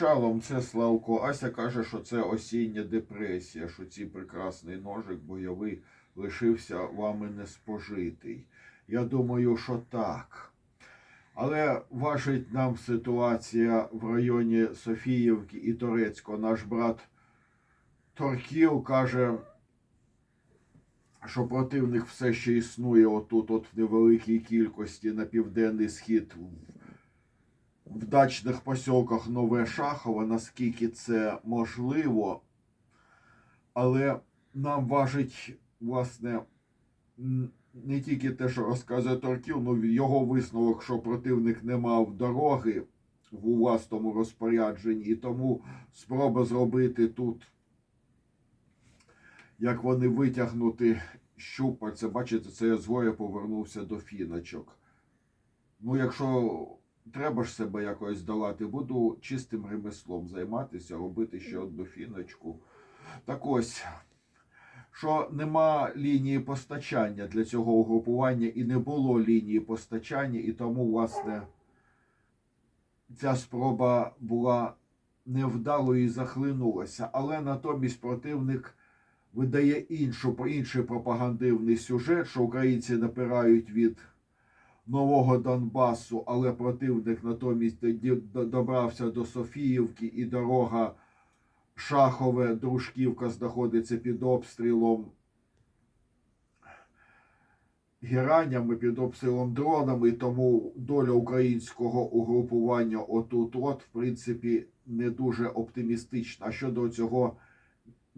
Шалом, це Славко. Ася каже, що це осіння депресія, що цей прекрасний ножик бойовий лишився вами неспожитий. Я думаю, що так. Але важить нам ситуація в районі Софіївки і Торецького. Наш брат Торків каже, що противник все ще існує отут, от в невеликій кількості на південний схід в дачних посілках Нове Шахове, наскільки це можливо. Але нам важить, власне, не тільки те, що розказує Торків, ну його висновок, що противник не мав дороги в власному розпорядженні, і тому спроба зробити тут, як вони витягнути щупальця, бачите, це я згоя повернувся до фіночок. Ну, якщо треба ж себе якось долати, буду чистим ремеслом займатися, робити ще одну фіночку. Так ось, що нема лінії постачання для цього угрупування і не було лінії постачання, і тому, власне, ця спроба була невдалою і захлинулася. Але натомість противник видає іншу, інший пропагандивний сюжет, що українці напирають від нового Донбасу, але противник натомість добрався до Софіївки і дорога Шахове, Дружківка знаходиться під обстрілом геранями, під обстрілом дронами, тому доля українського угрупування отут, от, в принципі, не дуже оптимістична. А щодо цього,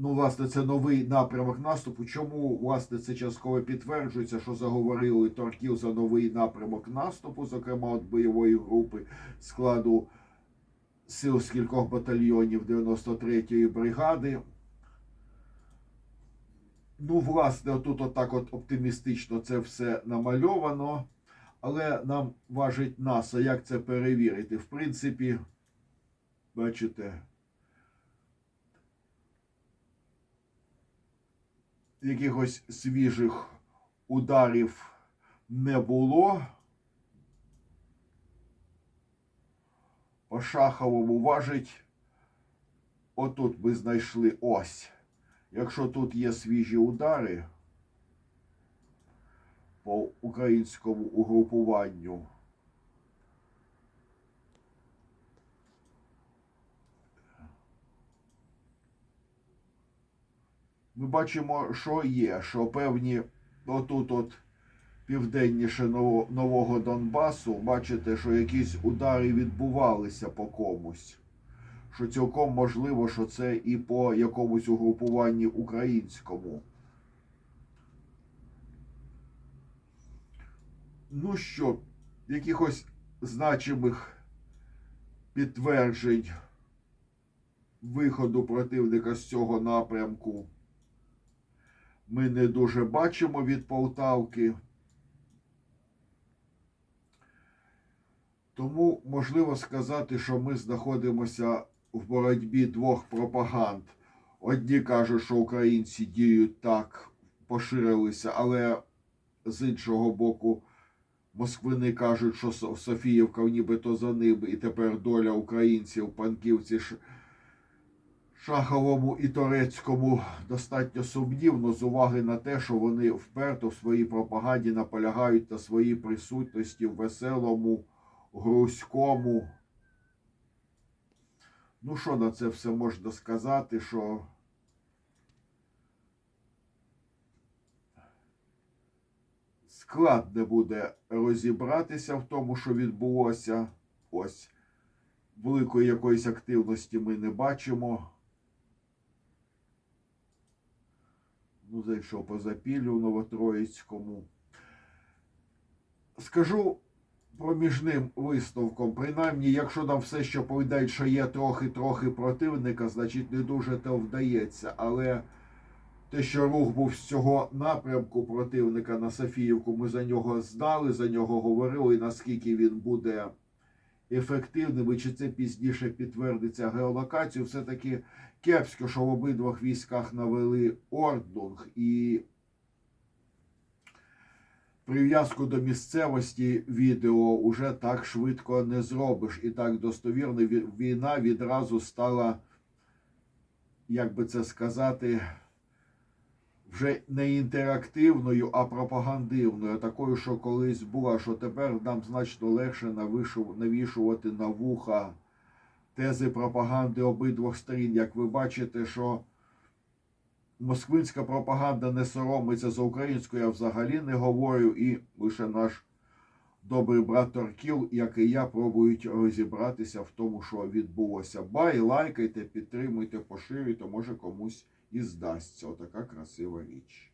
ну, власне, це новий напрямок наступу. Чому, власне, це частково підтверджується, що заговорили Торків за новий напрямок наступу, зокрема от бойової групи складу сил з кількох батальйонів 93-ї бригади. Ну, власне, отут отак от оптимістично це все намальовано, але нам важить НАСА, як це перевірити. В принципі, бачите, якихось свіжих ударів не було. По Шаховому важить. Отут ми знайшли ось. Якщо тут є свіжі удари по українському угрупуванню, ми бачимо, що є, що певні отут от південніше Нового Донбасу, бачите, що якісь удари відбувалися по комусь. Що цілком можливо, що це і по якомусь угрупуванні українському. Ну що, якихось значимих підтверджень виходу противника з цього напрямку ми не дуже бачимо від Полтавки. Тому можливо сказати, що ми знаходимося в боротьбі двох пропаганд. Одні кажуть, що українці діють так, поширилися, але з іншого боку, москвини кажуть, що Софіївка нібито за ними, і тепер доля українців, панківці Шаховому і Торецькому достатньо сумнівно з уваги на те, що вони вперто в своїй пропаганді наполягають на своїй присутності в веселому, грузькому. Ну, що на це все можна сказати, що складно буде розібратися в тому, що відбулося. Ось великої якоїсь активності ми не бачимо. Ну, зайшов по запіллю Новотроїцькому. Скажу проміжним висновком, принаймні, якщо нам все ще повідають, що є трохи-трохи противника, значить не дуже то вдається. Але те, що рух був з цього напрямку противника на Софіївку, ми за нього знали, за нього говорили, наскільки він буде ефективним, і чи це пізніше підтвердиться геолокацію, все-таки кепсько, що в обидвох військах навели орднунг і прив'язку до місцевості відео уже так швидко не зробиш. І так достовірно війна відразу стала, як би це сказати, вже не інтерактивною, а пропагандивною, такою, що колись була, що тепер нам значно легше навішувати на вуха тези пропаганди обидвох сторін. Як ви бачите, що москвинська пропаганда не соромиться за українську, я взагалі не говорю, і лише наш добрий брат Торкіл, як і я, пробують розібратися в тому, що відбулося. Бай, лайкайте, підтримуйте, поширюйте, може комусь і здасться. Отака красива річ.